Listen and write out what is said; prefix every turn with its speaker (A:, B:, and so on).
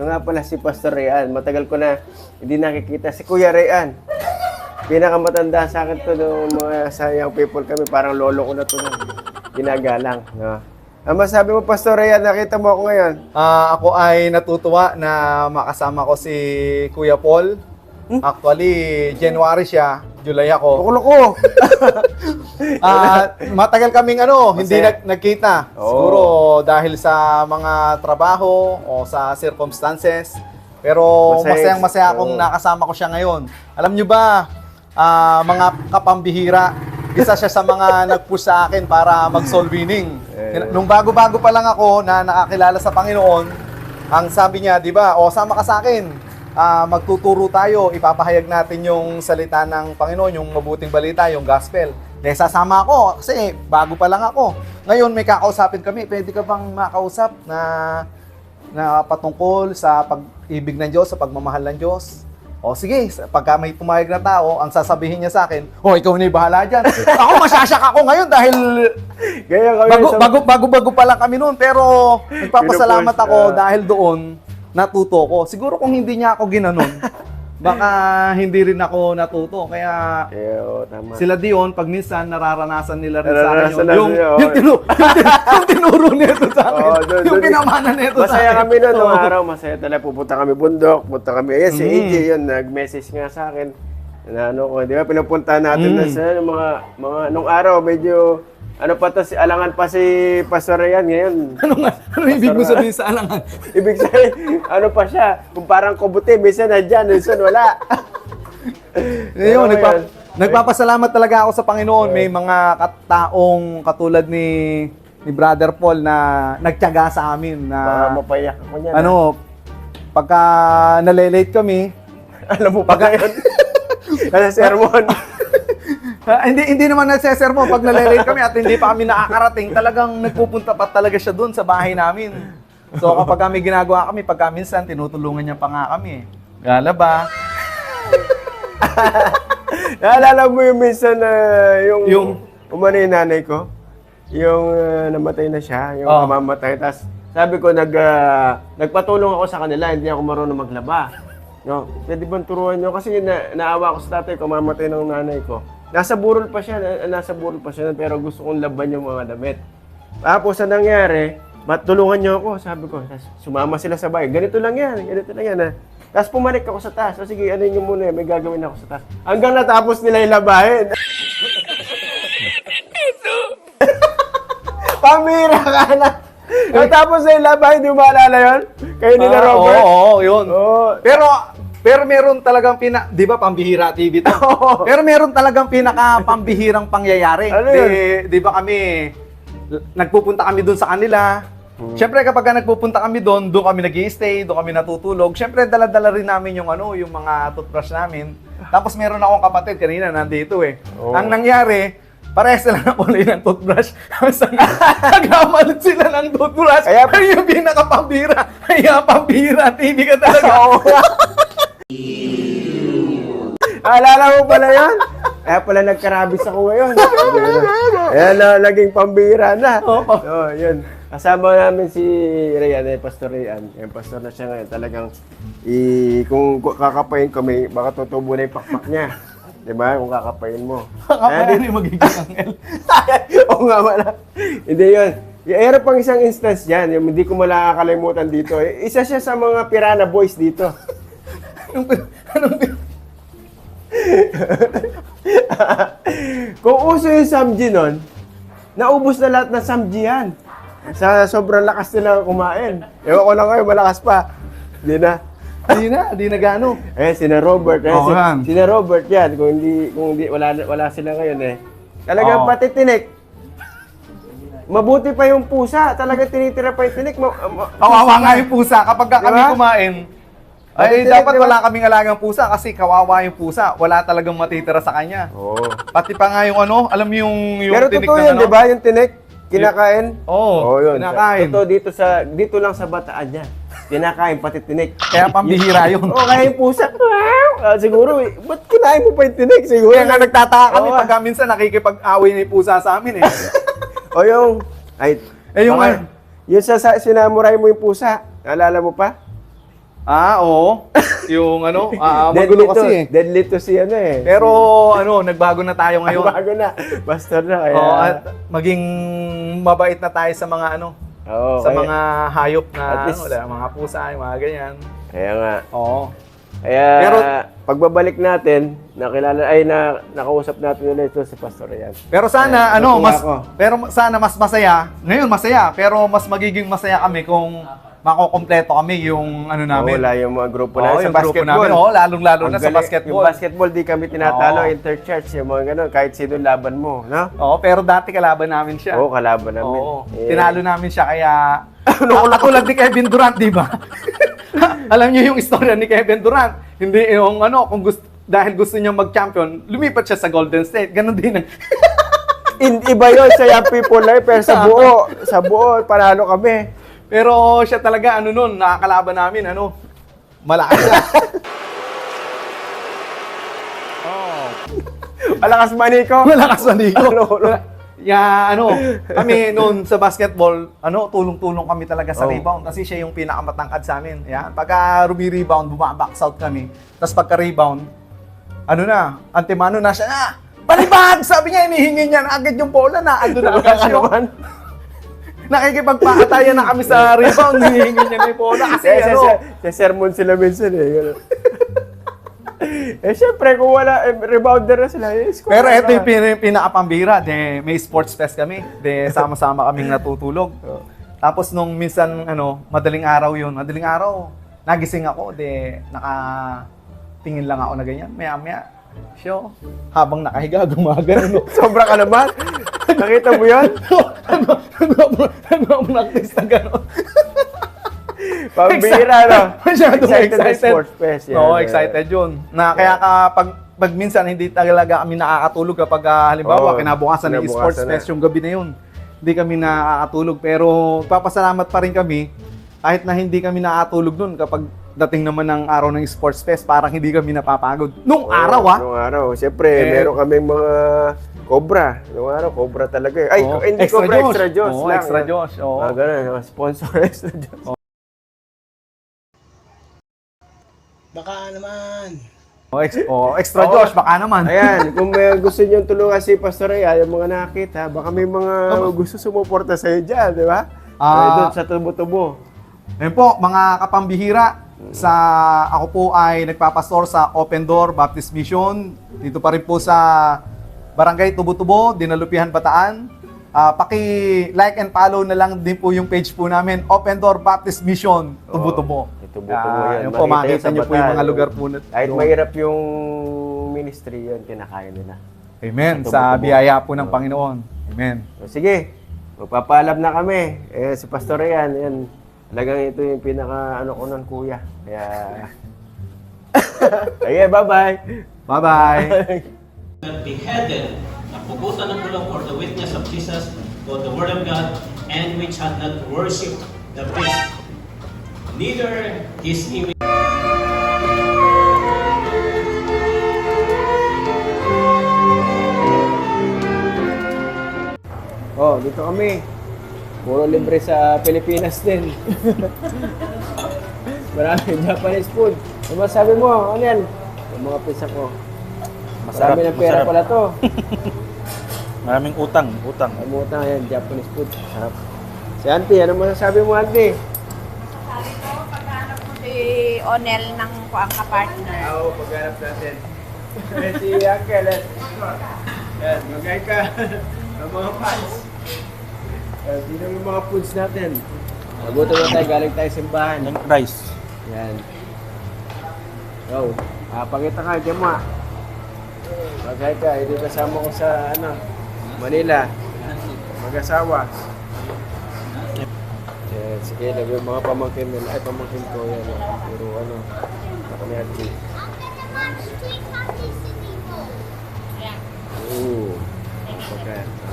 A: Ito nga pala si Pastor Rayan. Matagal ko na hindi nakikita. Si Kuya Rayan. Pinakamatanda sa akin to nung mga sayang people kami. Parang lolo ko na to nung ginagalang. No? Ang masabi mo, Pastor Rayan, nakita mo ako ngayon.
B: Ah, ako ay natutuwa na makasama ko si Kuya Paul. Actually, January siya, July ako.
A: Kukulo ko.
B: Ah, matagal kaming ano, hindi nag nagkita.
A: Oo.
B: Siguro dahil sa mga trabaho o sa circumstances. Pero
A: Masaya.
B: masayang masaya akong
A: Oo.
B: nakasama ko siya ngayon. Alam nyo ba, ah, mga kapambihira, isa siya sa mga nag-push sa akin para mag-soul winning.
A: Eh.
B: Nung bago-bago pa lang ako na nakakilala sa Panginoon, ang sabi niya, di ba, o sama ka sa akin, ah, magtuturo tayo, ipapahayag natin yung salita ng Panginoon, yung mabuting balita, yung gospel. Eh, sasama ako kasi bago pa lang ako. Ngayon may kakausapin kami, pwede ka bang makausap na na patungkol sa pag-ibig ng Diyos, sa pagmamahal ng Diyos? O sige, pagka may pumayag na tao, ang sasabihin niya sa akin, oh, ikaw na bahala dyan. ako, masyasyak ako ngayon dahil bago, bago, bago, bago pa lang kami noon. Pero nagpapasalamat ako
A: ah.
B: dahil doon natuto ko. Siguro kung hindi niya ako ginanon, baka hindi rin ako natuto. Kaya
A: Eh, oo, tama.
B: sila Dion, pag minsan nararanasan nila rin sa akin
A: Nararanasan
B: yun.
A: na
B: Yung,
A: nila, oo.
B: yung, tinu- yung, tin- yung tinuro nito sa akin.
A: Oo, doon-
B: yung
A: doon-
B: pinamana nito sa akin.
A: Masaya kami noon nung
B: Oo.
A: araw, masaya talaga. Pupunta kami bundok, punta kami. Ayan, si
B: Mm.
A: AJ yun, nag-message nga sa akin. Na ano ko, di ba, pinupunta natin
B: Mm.
A: na sa ano, mga, mga, nung araw, medyo, ano pa to, si, alangan pa si Pastor Ryan ngayon.
B: Ano nga? Ano ibig mo sabihin sa alangan?
A: Ibig sabihin, ano pa siya, kung parang kubuti, minsan nandyan, minsan wala.
B: Ngayon,
A: Ano
B: nagpa-
A: yan?
B: nagpapasalamat talaga ako sa Panginoon. May mga kataong katulad ni ni Brother Paul na nagtiyaga sa amin na
A: mapayak ako niyan.
B: ano, pagka nalilate kami,
A: Alam mo pa ngayon? Kasi sermon.
B: Ah, hindi hindi naman nagsesermon pag nalilate kami at hindi pa kami nakakarating, talagang nagpupunta pa talaga siya doon sa bahay namin. So kapag kami ginagawa kami, pagka minsan tinutulungan niya pa nga kami. Gala ba?
A: Naalala mo yung minsan na yung, yung
B: Yung-
A: umano yung nanay ko? Yung ah, namatay na siya, yung
B: Oo.
A: mamamatay. Tapos sabi ko, nag, ah, nagpatulong ako sa kanila, hindi ako marunong maglaba. No, pwede bang turuan nyo? Kasi na, naawa ko sa tatay ko, mamatay ng nanay ko. Nasa burol pa siya, na- nasa burol pa siya, pero gusto kong laban yung mga damit. Tapos ang nangyari, matulungan niyo ako, sabi ko. Tapos sumama sila sa bahay. Ganito lang yan, ganito lang yan ha. Tapos pumanik ako sa taas. O sige, ano nyo muna, may gagawin ako sa taas. Hanggang natapos nila yung labahin. Pamira ka na. Natapos na yung labahin, di mo maalala yun? Kayo nila
B: Ah,
A: Robert?
B: Oo, oo, yun.
A: Oo.
B: Pero pero meron talagang pina, 'di ba pambihira TV to? Pero meron talagang pinaka pambihirang pangyayari.
A: Ano
B: Di? 'di ba kami nagpupunta kami doon sa kanila.
A: Hmm.
B: Siyempre kapag ka nagpupunta kami doon, doon kami nag-stay, doon kami natutulog. Siyempre dala-dala rin namin yung ano, yung mga toothbrush namin. Tapos meron akong kapatid kanina nandito eh.
A: Oo.
B: Ang nangyari, parehas sila ng kulay ng toothbrush. Nagkamalit sila ng toothbrush.
A: Kaya-
B: Kaya yung pinaka-pambira. Kaya pambira, TV ka talaga.
A: Oo. Alala mo pala yun? Kaya pala nagkarabis ako ngayon. Kaya na, naging pambira na.
B: Oo.
A: Oh, yun. Kasama namin si Rayan, eh, Pastor Rayan. Yung pastor na siya ngayon. Talagang, i, kung kakapayin ko, may, baka tutubo na yung pakpak niya. Di ba? Kung kakapayin mo.
B: Kaya yung magiging angel.
A: Oo nga wala. Hindi yun. Meron pang isang instance dyan, yung hindi ko malakakalimutan dito. Eh, Isa siya sa mga Pirana Boys dito.
B: Anong, pin- anong,
A: Kung uso yung Samji nun, naubos na lahat ng Samji yan. Sa sobrang lakas nila kumain. Ewan ko lang kayo, malakas pa. Hindi na.
B: Di na, di na gano.
A: Eh, sina Robert. Eh,
B: Oo
A: si, sina Robert yan. Kung hindi, kung hindi, wala, wala sila ngayon eh. Talagang
B: Oo.
A: pati tinik. Mabuti pa yung pusa. Talagang tinitira pa yung tinik. Ma, ma,
B: Kawawa nga yung pusa. Kapag ka kami
A: Diba?
B: kumain, ay
A: Matitirip,
B: dapat
A: diba?
B: wala kaming alagang pusa kasi kawawa yung pusa. Wala talagang matitira sa kanya.
A: Oo.
B: Pati pa nga yung ano, alam mo yung, yung
A: Pero
B: tinik
A: totoo
B: ng
A: yun,
B: ano?
A: di ba? Yung tinik, kinakain.
B: Oo,
A: Oo, yun.
B: kinakain.
A: Totoo dito sa dito lang sa bataan niya. Kinakain pati tinik.
B: Kaya pambihira yun.
A: Oo, kaya yung pusa. Ah, siguro, eh, ba't kinain mo pa yung tinik? Siguro.
B: Kaya nga nagtataka kami
A: Oo.
B: pagka minsan nakikipag-away na yung pusa sa amin eh.
A: O yung, ay,
B: Eh, yung ano?
A: yung sa, sa sinamuray mo yung pusa, naalala mo pa?
B: Ah, oo. yung ano, ah,
A: deadly
B: magulo
A: to,
B: kasi eh.
A: deadly to si ano eh.
B: Pero ano, nagbago na tayo
A: Ngayon, bago na. Pastor na kaya.
B: Oo, at maging mabait na tayo sa mga ano,
A: Oo,
B: sa
A: kaya-
B: mga hayop na
A: At least-
B: ano, wala, mga pusa, yung mga ganyan.
A: Kaya nga.
B: Oo.
A: Kaya,
B: Pero-
A: pagbabalik natin, nakilala, ay na, nakausap natin ulit ito si Pastor Ayan.
B: Pero sana
A: Eh,
B: ano,
A: natuwa
B: mas
A: ako.
B: pero sana mas masaya. Ngayon masaya, pero mas magiging masaya kami kung makokompleto kami yung ano namin.
A: Wala yung mga grupo
B: Oo,
A: namin sa
B: yung grupo
A: basketball.
B: namin. Oo, lalong-lalo
A: Ang
B: na sa
A: galing.
B: basketball.
A: Yung basketball, di kami tinatalo,
B: Oo.
A: interchurch, yung mga ganun, kahit sino laban mo, no?
B: Oo, pero dati kalaban namin siya.
A: Oo, kalaban namin.
B: Oo.
A: Eh,
B: Tinalo namin siya kaya katulad ni Kevin Durant, di ba? Alam niyo yung istorya ni Kevin Durant. Hindi yung ano, kung gusto dahil gusto niya mag-champion, lumipat siya sa Golden State. Ganon din. ang-
A: in, iba yun sa Young People Life, pero sa buo, sa buo, panalo kami.
B: Pero siya talaga ano nun, nakakalaban namin ano, malakas siya.
A: Malakas maniko.
B: malakas na Nico.
A: Ano, ano?
B: Ya, ano, kami noon sa basketball, ano, tulong-tulong kami talaga sa
A: Oh.
B: rebound kasi siya yung pinakamatangkad sa amin. Yan. Pagka rumi-rebound, bumabox out kami. Tapos pagka-rebound, ano na, antimano na siya na. Palibag! Sabi niya, inihingi niya na agad yung bola na. Ando na agad siya.
A: Nakakalokan.
B: Nakikipagpakatayan na kami sa rebound, hinihingi niya na yung bola. Kasi
A: Kasi
B: ano,
A: sa, sa sermon sila minsan eh. ganun. eh syempre, kung wala, eh, rebounder na sila. Eh, score
B: Pero
A: na
B: ito yung
A: lang.
B: pin- pinakapambira. De, may sports fest kami. De, sama-sama kaming natutulog. Tapos nung minsan, ano, madaling araw yun. Madaling araw, nagising ako. De, nakatingin lang ako na ganyan. Maya-maya, show. Habang nakahiga, gumagano.
A: Sobra ka naman. Nakita mo yun?
B: Nag-practice na gano'n.
A: Pambira, no?
B: Masyadong
A: Excited
B: excited.
A: sports fest, yan.
B: Oo, excited yun. Na kaya ka, pag, pag minsan hindi talaga kami nakakatulog kapag ah, halimbawa
A: Oo,
B: kinabukasan ng
A: kinabukasan
B: sports
A: na.
B: fest yung gabi na yun. Hindi kami nakakatulog pero papasalamat pa rin kami kahit na hindi kami nakakatulog nun kapag dating naman ng araw ng sports fest parang hindi kami napapagod. Nung
A: Oo,
B: araw ah.
A: Nung araw. Siyempre,
B: Eh,
A: meron kaming mga cobra. Nung araw, cobra talaga. eh. Ay,
B: Oo,
A: hindi
B: extra
A: cobra,
B: Josh.
A: extra Josh
B: Oo,
A: lang.
B: extra Josh, oo.
A: Ah, ganun. mga sponsor, extra Josh.
C: Baka naman.
B: Oh, ex- oh, extra
A: Oo.
B: Josh baka naman.
A: Ayan, kung may gusto nyo tulungan si Pastor Ray, yung mga nakita, baka may mga gusto sumuporta sa'yo dyan, di ba?
B: Ah.
A: Ay, doon sa tubo-tubo.
B: Ayun po, mga kapambihira, sa ako po ay nagpapastor sa Open Door Baptist Mission. Dito pa rin po sa Barangay Tubo-Tubo, Dinalupihan, Bataan. Ah, paki-like and follow na lang din po yung page po namin, Open Door Baptist Mission, Tubo-Tubo.
A: Oo, Tubo-Tubo
B: Ah,
A: yan.
B: yun po,
A: yun
B: niyo po yung mga lugar po na
A: Kahit mahirap yung ministry yun, kinakaya nila.
B: Amen.
A: Sa
B: Sa
A: Tubo-Tubo.
B: biyaya po ng Panginoon. Amen.
A: So, sige, magpapaalam na kami. Eh, si Pastor Yan, yan. Talagang ito yung pinaka, ano ko nun, kuya. Kaya, okay, bye-bye.
B: Bye-bye.
D: beheaded, napugutan ng ulo for the witness of Jesus, for the word of God, and which had not worshipped the beast, neither his image.
A: Oh, dito kami. Puro libre sa Pilipinas din. Maraming Japanese food. Ano masabi mo, ano yan? Yung mga pizza ko.
E: Masarap,
A: Marami ng pera
E: masarap.
A: pala to.
E: Maraming utang, utang.
A: Kamutan yan, Japanese food. Sarap. Si Auntie, ano masasabi mo, Auntie?
F: Sabi ko, pagkahanap mo si Onel ng kuang ka-partner.
A: Oo, paghanap natin. si Uncle, eh. Yan, magay ka ng mga fans. Yan, sino yung mga foods natin? Nagutom na tayo, galing tayo simbahan.
E: Yung rice.
A: Yan. Go. Ah, pakita ka, ah. Magay ka, ito kasama ko sa ano, Manila. Mag-asawa. Yan, sige, lagi yung mga pamangkin nila. Ay, pamangkin ko yan. ah. Puro ano, ako ni Ate. Oo. Okay.